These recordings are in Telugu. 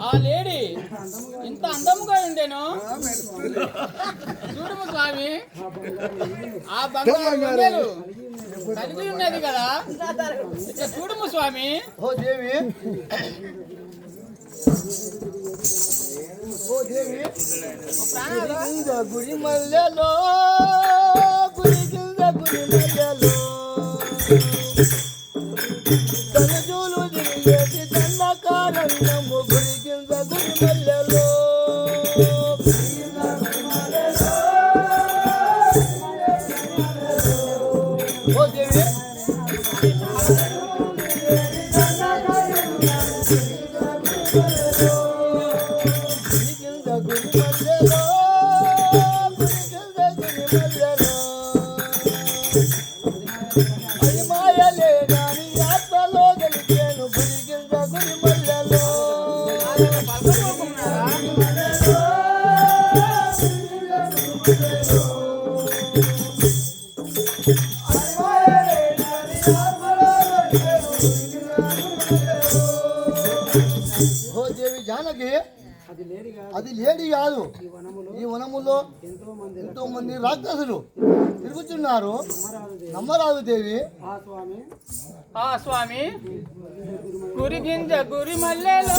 ఆ లేడీ ఇంత అందముగా ఉండేను చూడము స్వామి ఆ బంగారు కలిగి కదా. చూడము స్వామి. గింజ గురి మల్లెలో గురి గింజ గురి మల్లెలో తనజూలు జిల్లేటి దండకారంగము గురి గింజ గురి మల్లెలో ఓ దేవి. ఓ దేవి జానకి అది లేడి కాదు. ఈ వనములో ఎంతో మంది రాక్షసులు తిరుగుతున్నారు నమ్మరాజు దేవి. ఆ స్వామి. గురి గింజ గురి మల్లెలో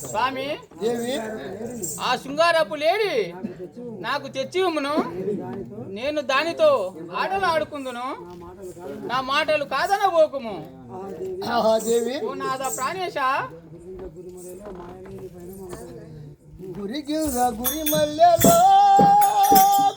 స్వామి. ఆ శృంగారపు లేడి నాకు తెచ్చి ఇమ్మును నేను దానితో ఆటలు ఆడుకుందును. నా మాటలు కాదన పోకుము. పునాదా ప్రాణేశ? గురి గురి మల్లెలో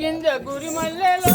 గింజ గురి మల్లెలో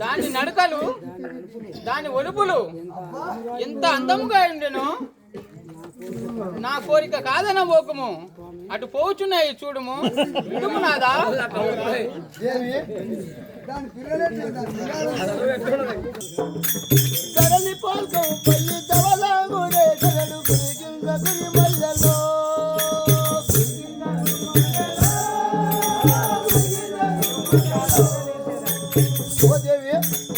దాని నడకలు దాని ఒలుపులు ఎంత అందముగా ఉండెను నా కోరిక కాదన పోకము. అటు పోచున్నాయి చూడము. ఇటుము నాదా? Oh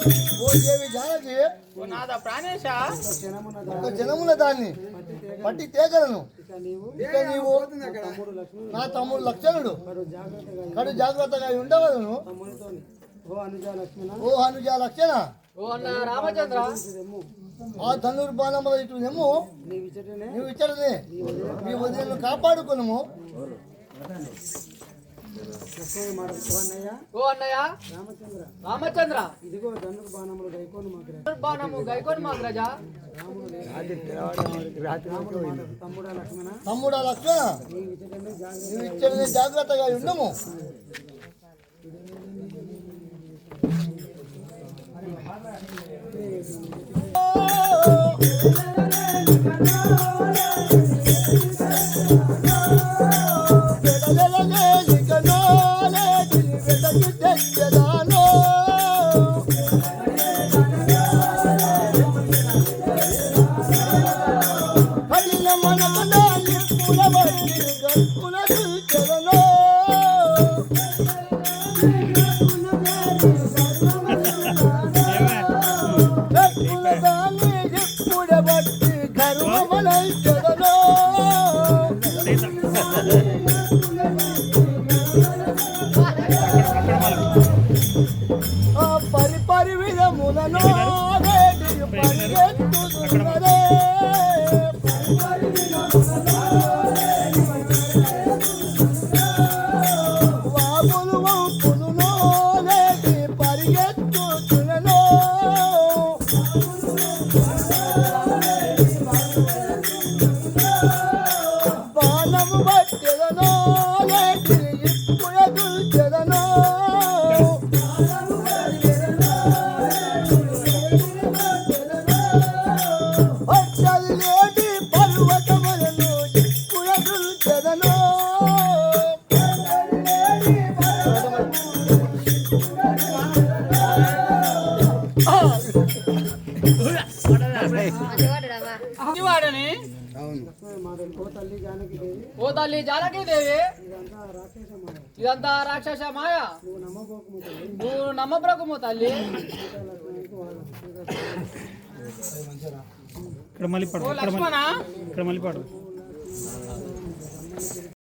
ఓ దేవి జానకి. ఓ నాద ప్రాణేశ? ఒక జనముల దాన్ని పట్టి తేగలను. ఇక నీవు నా తమ్ముడు లక్షణుడు. కడు జాగ్రత్తగా ఉండవలను. ఓ అనుజ లక్షణ. ఓ అన్న రామచంద్ర. ఆ ఇటు నెమ్ము. నీవు ఇచ్చడనే నీ వదిలను కాపాడుకును ఓ అన్నయ్య. రామచంద్ర. ఇదిగో ధనుర్ బాణములు గైకోను మాకు బాణము గైకోని తమ్ముడా లక్ష్మణ. తమ్ముడ ఇచ్చడనే జాగ్రత్తగా ఉండము. బట్టి గర్వమలై జగలో ఆ పరి పరి విధములను వేడి పరిగెత్తుతున్నదే. ఓ తల్లి జానకి దేవి ఇదంతా రాక్షస మాయ. నువ్వు నమ్మబోకము తల్లి. ఇక్కడ మళ్ళీ ఓ ఇక్కడ మళ్ళీ పాడు.